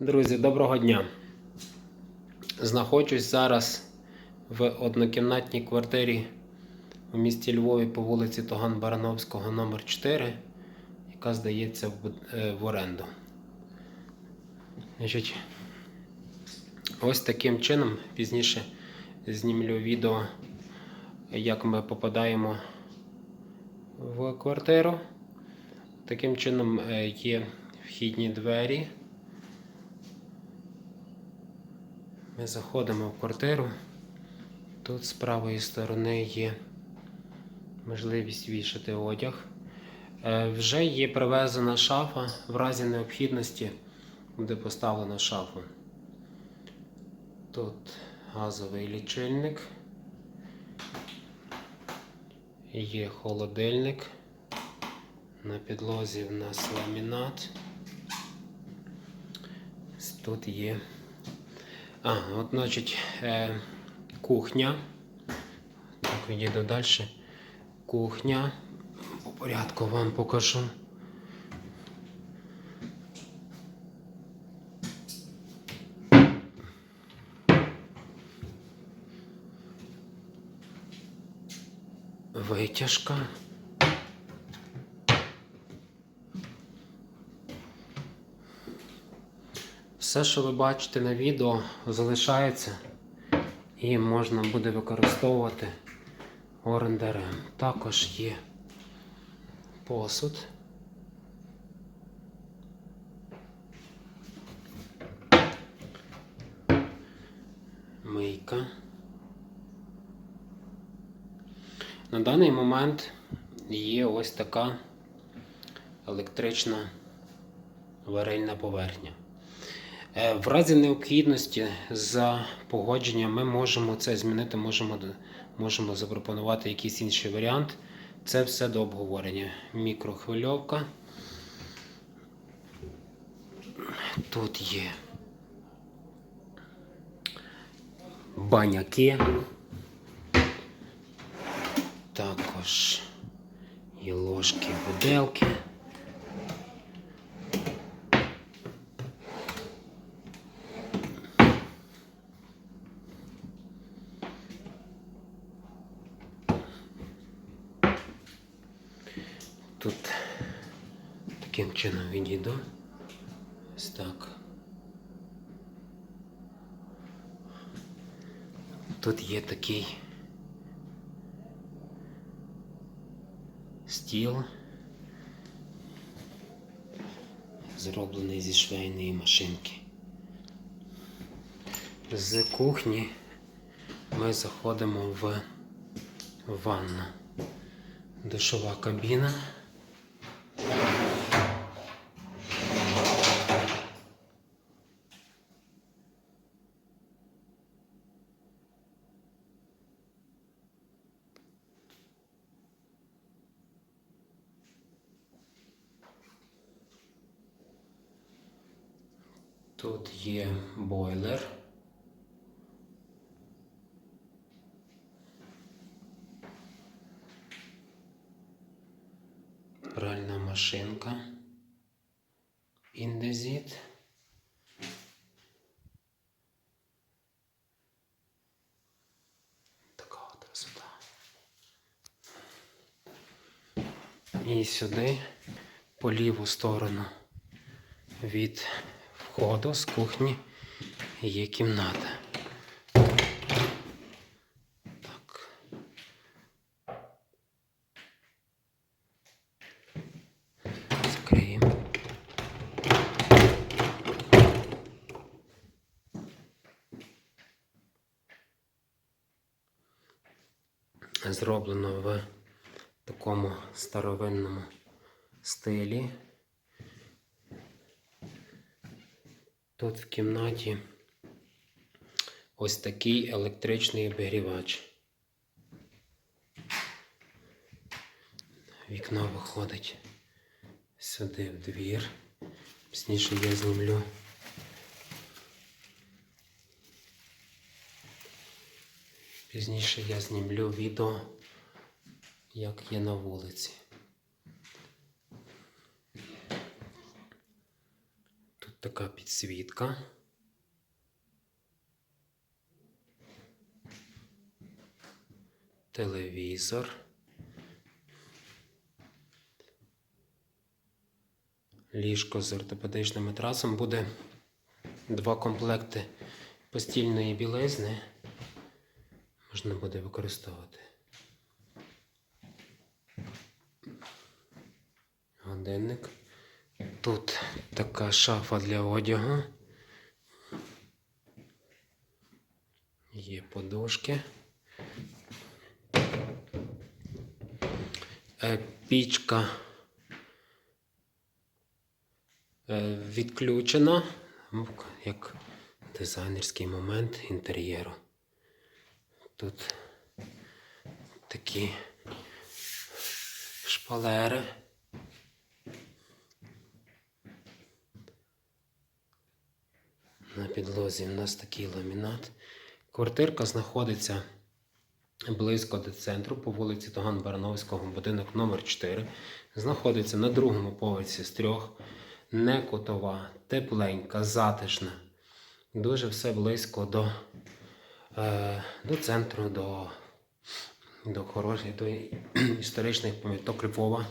Друзі, доброго дня. Знаходжусь зараз в однокімнатній квартирі у місті Львові по вулиці Тоган Барановського, номер 4, яка здається в, е, в оренду. Значить, ось таким чином пізніше знімлю відео, як ми попадаємо в квартиру. Таким чином е, є вхідні двері. Ми заходимо в квартиру. Тут з правої сторони є можливість вішати одяг. Е, Вже є привезена шафа. В разі необхідності буде поставлена шафа. Тут газовий лічильник. Є холодильник. На підлозі в нас ламінат. Тут є а, от, значить, е, кухня. Так, відійду далі. Кухня. По порядку вам покажу. Витяжка. Все, що ви бачите на відео, залишається і можна буде використовувати орендарем. Також є посуд. Мийка. На даний момент є ось така електрична варильна поверхня. Е, В разі необхідності за погодженням ми можемо це змінити, можемо, можемо запропонувати якийсь інший варіант. Це все до обговорення. Мікрохвильовка. Тут є баняки. Також є ложки, виделки. Тут таким чином відійду. Ось так. Тут є такий стіл, зроблений зі швейної машинки. З кухні ми заходимо в ванну. Душова кабіна. Тут є бойлер. Пральна машинка. Індезіт. Така от красота. І сюди по ліву сторону від входу з кухні є кімната. Так. Зроблено в такому старовинному стилі. Тут в кімнаті ось такий електричний обігрівач. Вікно виходить сюди в двір. Пізніше я знімлю. Пізніше я знімлю відео, як є на вулиці. Така підсвітка. Телевізор. Ліжко з ортопедичним матрасом буде два комплекти постільної білизни. Можна буде використовувати. Годинник. Тут така шафа для одягу. Є подушки. Е, Пічка е, відключена, ну, як дизайнерський момент інтер'єру. Тут такі шпалери. На підлозі у нас такий ламінат. Квартирка знаходиться близько до центру по вулиці Тоган Барановського, будинок номер 4 Знаходиться на другому поверсі з трьох. Не котова, тепленька, затишна. Дуже все близько до, е, до центру, до, до хороших, до історичних пам'яток Львова.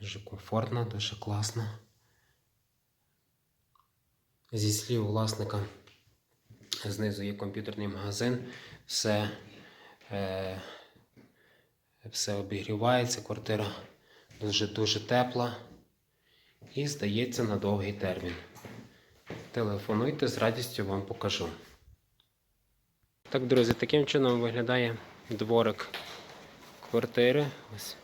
Дуже комфортно, дуже класно. Зі слів власника, знизу є комп'ютерний магазин, все, е, все обігрівається, квартира дуже-дуже тепла і здається на довгий термін. Телефонуйте, з радістю вам покажу. Так, друзі, таким чином виглядає дворик квартири. Ось.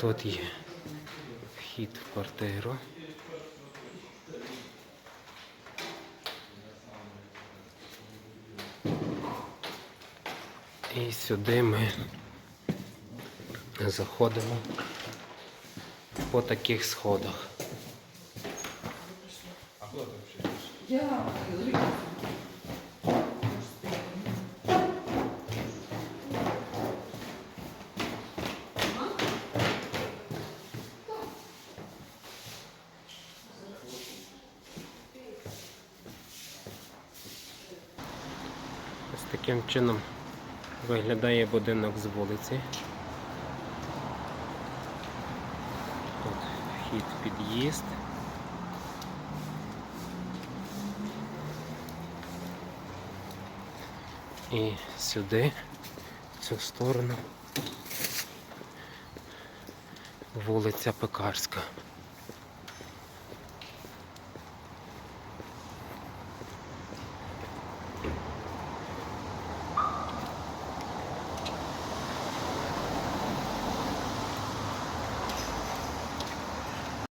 Тут є вхід в квартиру. І сюди ми заходимо по таких сходах. Ось таким чином виглядає будинок з вулиці. Тут вхід під'їзд. І сюди, в цю сторону, вулиця Пекарська.